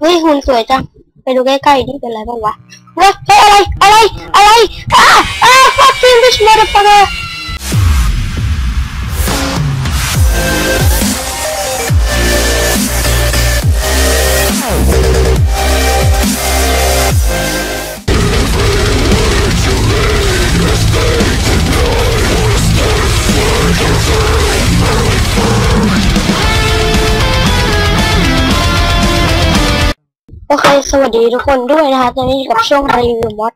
เฮ้ยหุ่นสวยจัง ไปดูใกล้ๆนี่เป็นไรบ้างวะเฮ้ยเฮ้ยอะไร อะไร อะไรอ้าอ้า fucking bitch motherfucker เค สวัสดีทุกคนด้วยนะคะ ตอนนี้กับช่วงรีวิวมอด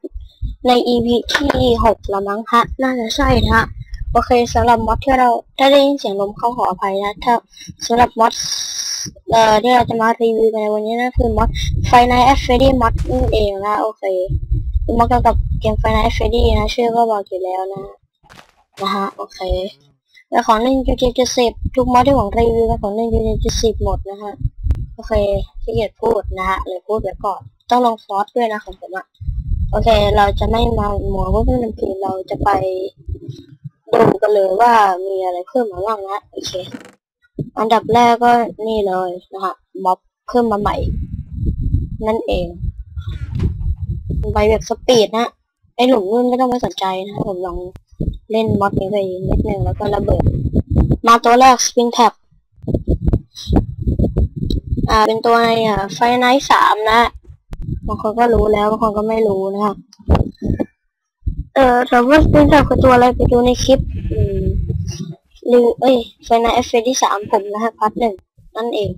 ใน EP ที่หกละมั้งฮะ น่าจะใช่นะฮะ โอเคสำหรับมอดที่เรา ถ้าได้ยินเสียงลมเข้าขออภัยนะ ถ้าสำหรับมอดเอ่อที่เราจะมารีวิวในวันนี้นั่นคือมอดไฟในแอฟเฟดี้มอดนั่นเองนะโอเคคือมอดเกี่ยวกับเกมไฟในแอฟเฟดี้นะ ชื่อก็บอกอยู่แล้วนะ นะฮะ โอเคแล้วของหนึ่งจุดเจ็ดจุดสิบทุกมอดที่ผมรีวิวเป็นของหนึ่งจุดเจ็ดจุดสิบหมดนะฮะ โอเคขี้เกียจพูดนะฮะเลยพูดไว้ก่อน ต้องลงฟอสด้วยนะของผมอะโอเค เราจะไม่มาหมัวว่าเพื่อนพีเราจะไปดูกันเลยว่ามีอะไรเพิ่มมาบ้างนะโอเค อันดับแรกก็นี่เลยนะฮะม็อบเพิ่มมาใหม่ นั่นเองไปแบบสปีดนะไอหลุมนู่นไม่ต้องไปสนใจนะผมลองเล่นม็อดนี้ไปนิดนึงแล้วก็ระเบิด มาตัวแรกสปริงแท็บ อ่า เป็นตัวในอ่าไฟไนท์สามนะบางคนก็รู้แล้วบางคนก็ไม่รู้นะครับเอ่อถามว่าเป็นแบบคือตัวอะไรไปดูในคลิปอืมรีวิวเอ้ยไฟไนท์เอฟเฟที่สามผมนะฮะพาร์ทหนึ่งนั่นเอง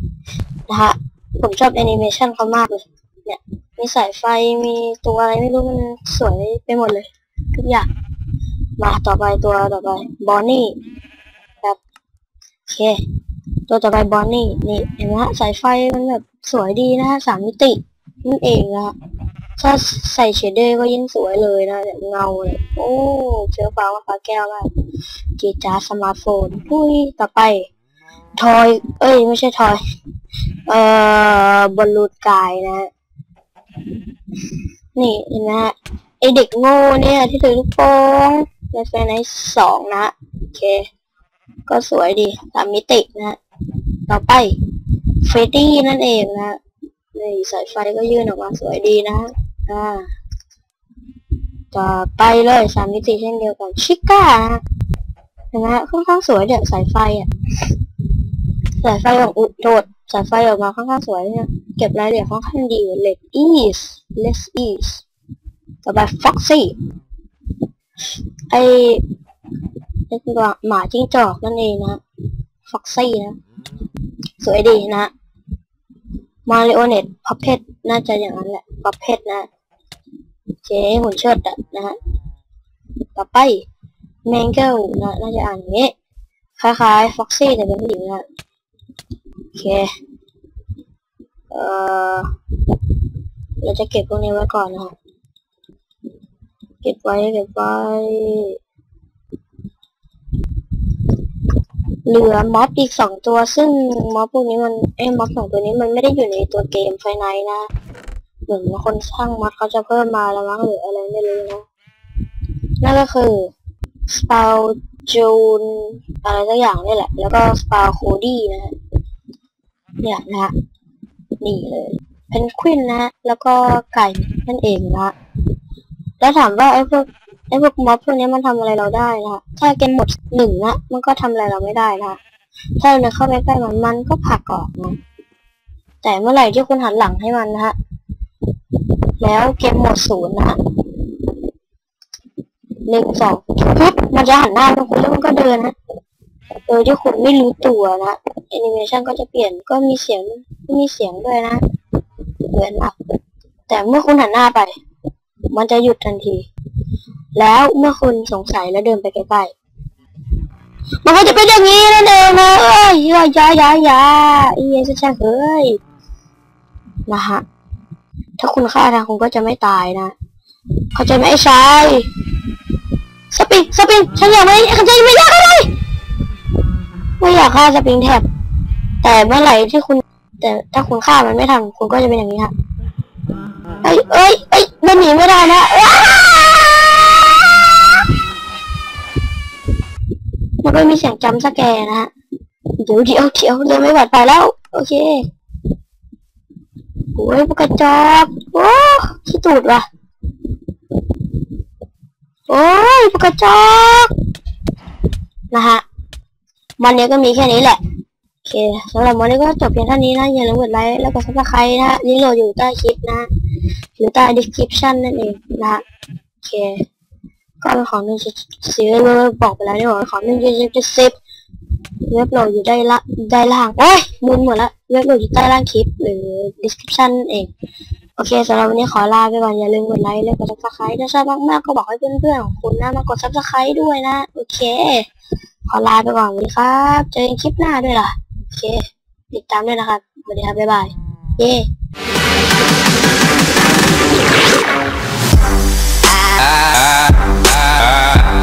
นะฮะผมชอบแอนิเมชันเขามากเลยเนี่ย มีสายไฟมีตัวอะไรไม่รู้มันสวยไปหมดเลยทุกอย่างมาต่อไปตัวต่อไปบอนนี่ครับโอเค ตัวต่อไปบอนนี่นี่เห็นไหมฮะสายไฟมันแบบสวยดีนะฮะสามมิตินั่นเองนะฮะถ้าใส่เชดเดอร์ก็ยิ่งสวยเลยนะแบบเงาเลยโอ้เชื้อฟ้ามาฟ้าแก้วมากกีจาสมาร์ทโฟนพุ้ยต่อไป ทอย เอ้ย ไม่ใช่ทอย เอ่อบอลลูนกายนะ นี่เห็นไหมฮะไอเด็กโง่เนี่ย ที่ถือลูกโป่งในแฟนในสองนะ โอเค ก็สวยดีตามมิตินะ ต่อไปเฟรดดี้นั่นเองนะนี่สายไฟก็ยื่นออกมาสวยดีนะอ่าต่อไปเลยสามมิติเช่นเดียวกันชิก้านะฮะค่อนข้างสวยเดี๋ยวสายไฟอะสายไฟออกอุดโดดสายไฟออกมาค่อนข้างสวยเนี่ยเก็บรายละเอียดค่อนข้างดีเลดอีสเลสอีสต่อไปฟ็อกซี่ไอนี่คือว่าหมาจิ้งจอกนั่นเองนะฟ็อกซี่นะ สวยดีนะมาริโอเน็ตพับเพชน่าจะอย่างนั้นแหละพับเพชนะเจหุ่นเชิดอะนะฮะต่อไปแมงเกิลนะน่าจะอ่านอย่างนี้ คล้ายๆฟ็อกซี่แต่เป็นผู้หญิงนะโอเค เอ่อ เราจะเก็บพวกนี้ไว้ก่อนนะครับ เก็บไว้ เก็บไว้ เหลือม็อบอีกสองตัว ซึ่งม็อบพวกนี้มันไอ้ม็อบสองตัวนี้มันไม่ได้อยู่ในตัวเกมไฟไนนะเหมือนคนสร้างม็อดเขาจะเพิ่มมาแล้วมั้งหรืออะไรไม่รู้นะนั่นก็คือสปาวจูนอะไรสักอย่างนี่แหละ แล้วก็สปาวโคดี้นะฮะเนี่ยนะนี่เลยเพนควินนะแล้วก็ไก่นั่นเองนะฮะแล้วถามว่าไอ้พวก ไอ้พวกม็อบพวกนี้มันทำอะไรเราได้นะฮะถ้าเกมหมดหนึ่งนะมันก็ทำอะไรเราไม่ได้นะฮะถ้าเราเข้าไปใกล้มันมันก็ผักออกนะแต่เมื่อไหร่ที่คุณหันหลังให้มันนะฮะแล้วเกมหมดศูนย์นะหนึ่งสองปุ๊บมันจะหันหน้ามาคุณแล้วมันก็เดินนะโดยที่คุณไม่รู้ตัวนะแอนิเมชันก็จะเปลี่ยนก็มีเสียงมีเสียงด้วยนะเหมือนอับแต่เมื่อคุณหันหน้าไป มันจะหยุดทันที แล้วเมื่อคุณสงสัยแล้วเดินไปใกล้ๆมันก็จะเป็นอย่างนี้นั่นเองนะเอ้ยยายายายาเอ้ยจะช่เฮ้ยนะฮะถ้าคุณฆ่าทางคุณก็จะไม่ตายนะเข้าใจไหมไอ้ชายสปริงสปริงฉันอยากไม่เขาใจไม่อยากอะไรไม่อยากฆ่าสปริงแทบแต่เมื่อไหร่ที่คุณ แต่ถ้าคุณฆ่ามันไม่ทันคุณก็จะเป็นอย่างนี้ฮะเอ้ยเอ้ยเอ้ยมันหนีไม่ได้นะ อ้ามันก็มีเสียงจำสแกนะฮะ เดี๋ยวเดี๋ยวเดี๋ยวเลยไม่หวัดไปแล้ว โอเคโอ้ยพวกกระจอกโอ้ขี้ตูดว่ะ โอ้ยพวกกระจอกนะฮะวันนี้ก็มีแค่นี้แหละ โอเคสำหรับวันนี้ก็จบเพียงเท่านี้นะ อย่าลืมกดไลค์แล้วก็ซับสไครต์นะลิงก์โหลดอยู่ใต้คลิปนะอยู่ใต้ description นั่นเองนะโอเค เป็ของหนึ่งจุดสิบบอกไปแล้วนี่หว่าของหนึ่งจุดสิบสิบเว็บโหลดอยู่ได้ละได้ล่างโอ้ยมุนหมดละเว็บโหลดอยู่ใต้ล่างคลิปหรือ description นั่นเองโอเคสำหรับวันนี้ขอลาไปก่อนอย่าลืมกดไลค์แล้วกด subscribe ถ้าชอบมากๆก็บอกให้เพื่อนๆของคุณนะมากด subscribe ด้วยนะโอเค ขอลาไปก่อนสวัสดีครับเจอกันคลิปหน้าด้วยล่ะโอเค ติดตามด้วยนะครับสวัสดีครับบ๊ายบายเย้ ah, ah.